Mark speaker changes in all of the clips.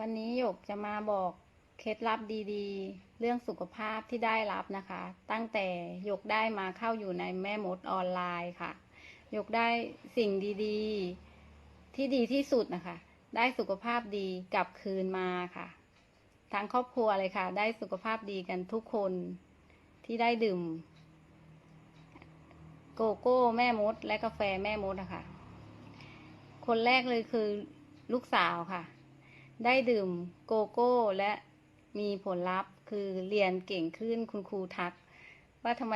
Speaker 1: วันนี้หยกจะมาบอกเคล็ดลับดีๆ เรื่องสุขภาพที่ได้รับนะคะ ตั้งแต่หยกได้มาเข้าอยู่ในแม่มดออนไลน์ค่ะหยกได้สิ่งดีๆ ที่ดีที่สุดนะคะ ได้สุขภาพดีกลับคืนมาค่ะทั้งครอบครัวเลยค่ะ ได้สุขภาพดีกันทุกคนที่ได้ดื่ม โกโก้แม่มด และกาแฟแม่มดนะคะคนแรกเลยคือลูกสาวค่ะ ได้ดื่มโกโก้ และมีผลลัพธ์คือเรียนเก่งขึ้นคุณครูทัก ว่าทำไม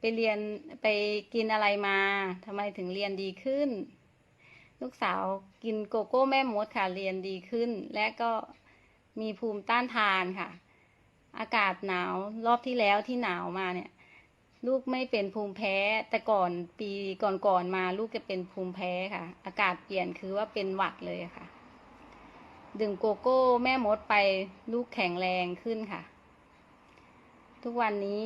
Speaker 1: ไปเรียนไปกินอะไรมาทำไมถึงเรียนดีขึ้น ลูกสาวกินโกโก้แม่มดค่ะเรียนดีขึ้น และก็มีภูมิต้านทานค่ะ อากาศหนาวรอบที่แล้วที่หนาวมาเนี่ย ลูกไม่เป็นภูมิแพ้แต่ก่อนปีก่อนๆมาลูกจะเป็นภูมิแพ้ค่ะ อากาศเปลี่ยนคือว่าเป็นหวัดเลยค่ะ ดื่มโกโก้แม่มดไปลูกแข็งแรงขึ้นค่ะ ทุกวันนี้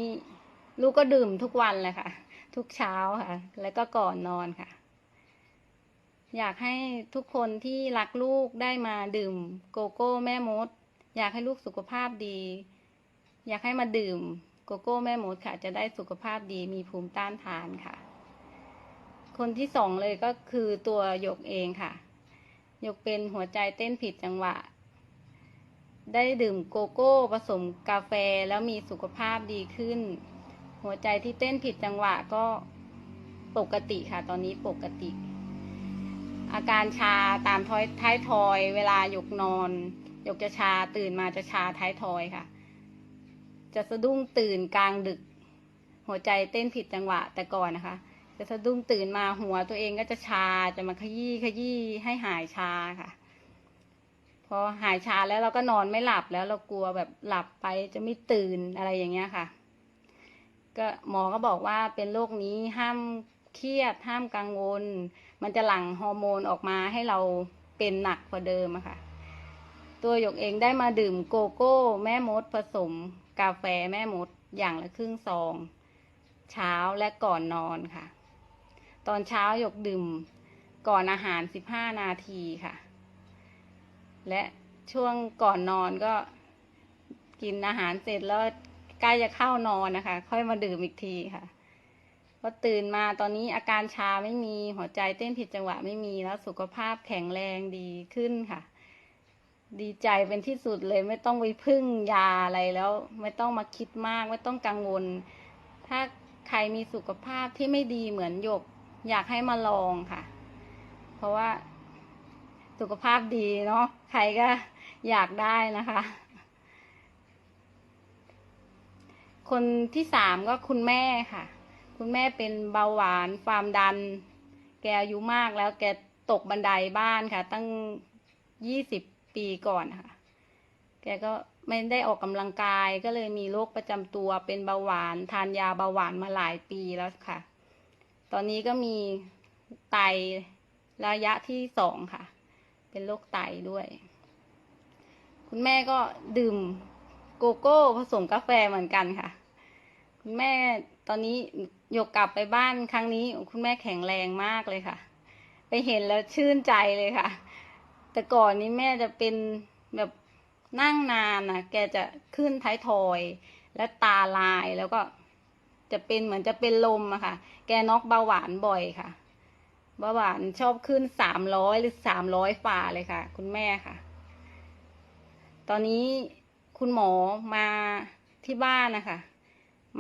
Speaker 1: ลูกก็ดื่มทุกวันเลยค่ะ ทุกเช้าค่ะ แล้วก็ก่อนนอนค่ะ อยากให้ทุกคนที่รักลูกได้มาดื่มโกโก้แม่มด อยากให้ลูกสุขภาพดี อยากให้มาดื่มโกโก้แม่มดค่ะ จะได้สุขภาพดีมีภูมิต้านทานค่ะ คนที่สองเลยก็คือตัวหยกเองค่ะ ยกเป็นหัวใจเต้นผิดจังหวะ ได้ดื่มโกโก้ผสมกาแฟแล้วมีสุขภาพดีขึ้น หัวใจที่เต้นผิดจังหวะก็ปกติค่ะ ตอนนี้ปกติ อาการชาตามท้อยท้ายทอย เวลายกนอน ยกจะชาตื่นมาจะชาท้ายทอยค่ะ จะสะดุ้งตื่นกลางดึก หัวใจเต้นผิดจังหวะแต่ก่อนนะคะ จะสะดุ้งตื่นมาหัวตัวเองก็จะชาจะมาขยี้ขยี้ให้หายชาค่ะ พอหายชาแล้วเราก็นอนไม่หลับแล้วเรากลัวแบบหลับไปจะไม่ตื่นอะไรอย่างเงี้ยค่ะ ก็หมอก็บอกว่าเป็นโรคนี้ห้ามเครียดห้ามกังวล มันจะหลั่งฮอร์โมนออกมาให้เราเป็นหนักกว่าเดิมอะค่ะ ตัวหยกเองได้มาดื่มโกโก้ แม่มดผสม กาแฟแม่มดอย่างละครึ่งซอง เช้าและก่อนนอนค่ะ ตอนเช้าหยกดื่มก่อนอาหารสิบห้านาทีค่ะ และช่วงก่อนนอนก็กินอาหารเสร็จแล้วใกล้จะเข้านอนนะคะ ค่อยมาดื่มอีกทีค่ะพอตื่นมาตอนนี้อาการชาไม่มีหัวใจเต้นผิดจังหวะไม่มีแล้วสุขภาพแข็งแรงดีขึ้นค่ะ ดีใจเป็นที่สุดเลยไม่ต้องไปพึ่งยาอะไรแล้ว ไม่ต้องมาคิดมาก ไม่ต้องกังวล ถ้าใครมีสุขภาพที่ไม่ดีเหมือนหยก อยากให้มาลองค่ะ เพราะว่าสุขภาพดีเนาะใครก็อยากได้นะคะ คนที่สามก็คุณแม่ค่ะ คุณแม่เป็นเบาหวานความดัน แกอายุมากแล้วแกตกบันไดบ้านค่ะ ตั้งยี่สิบปีก่อนค่ะ แกก็ไม่ได้ออกกำลังกายก็เลยมีโรคประจำตัวเป็นเบาหวาน ทานยาเบาหวานมาหลายปีแล้วค่ะ ตอนนี้ก็มีไตระยะที่สองค่ะ เป็นโรคไตด้วย คุณแม่ก็ดื่มโกโก้ผสมกาแฟเหมือนกันค่ะ คุณแม่ตอนนี้ยกกลับไปบ้านครั้งนี้ คุณแม่แข็งแรงมากเลยค่ะ ไปเห็นแล้วชื่นใจเลยค่ะ แต่ก่อนนี้แม่จะเป็นแบบนั่งนานนะแกจะขึ้นท้ายทอย และตาลายแล้วก็ จะเป็นเหมือนจะเป็นลมอะค่ะ แกน็อกเบาหวานบ่อยค่ะ เบาหวานชอบขึ้นสามร้อยหรือสามร้อยฝ่าเลยค่ะ คุณแม่ค่ะ ตอนนี้คุณหมอมาที่บ้านนะคะ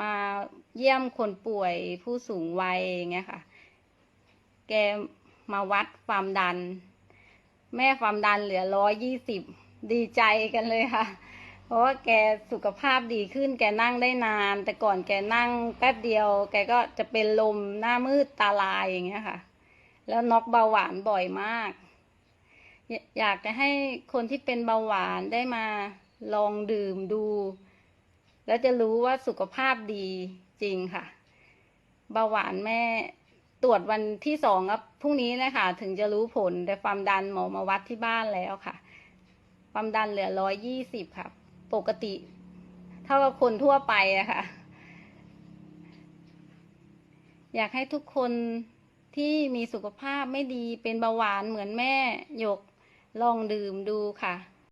Speaker 1: มาเยี่ยมคนป่วยผู้สูงวัยอย่างเงี้ยค่ะ แกมาวัดความดัน แม่ความดันเหลือร้อยยี่สิบดีใจกันเลยค่ะ ราะว่าแกสุขภาพดีขึ้น แกนั่งได้นาน แต่ก่อนแกนั่งแป๊บเดียว แกก็จะเป็นลมหน้ามืดตาลายอย่างเงี้ยค่ะ แล้วน็อกเบาหวานบ่อยมาก อยากจะให้คนที่เป็นเบาหวานได้มาลองดื่มดู แล้วจะรู้ว่าสุขภาพดีจริงค่ะ เบาหวานแม่ตรวจวันที่สองครับพรุ่งนี้นะคะถึงจะรู้ผลแต่ความดันหมอมาวัดที่บ้านแล้วค่ะ ความดันเหลือร้อยยี่สิบค่ะ ปกติ เท่ากับคนทั่วไปอะค่ะ อยากให้ทุกคนที่มีสุขภาพไม่ดีเป็นเบาหวานเหมือนแม่หยกลองดื่มดูค่ะ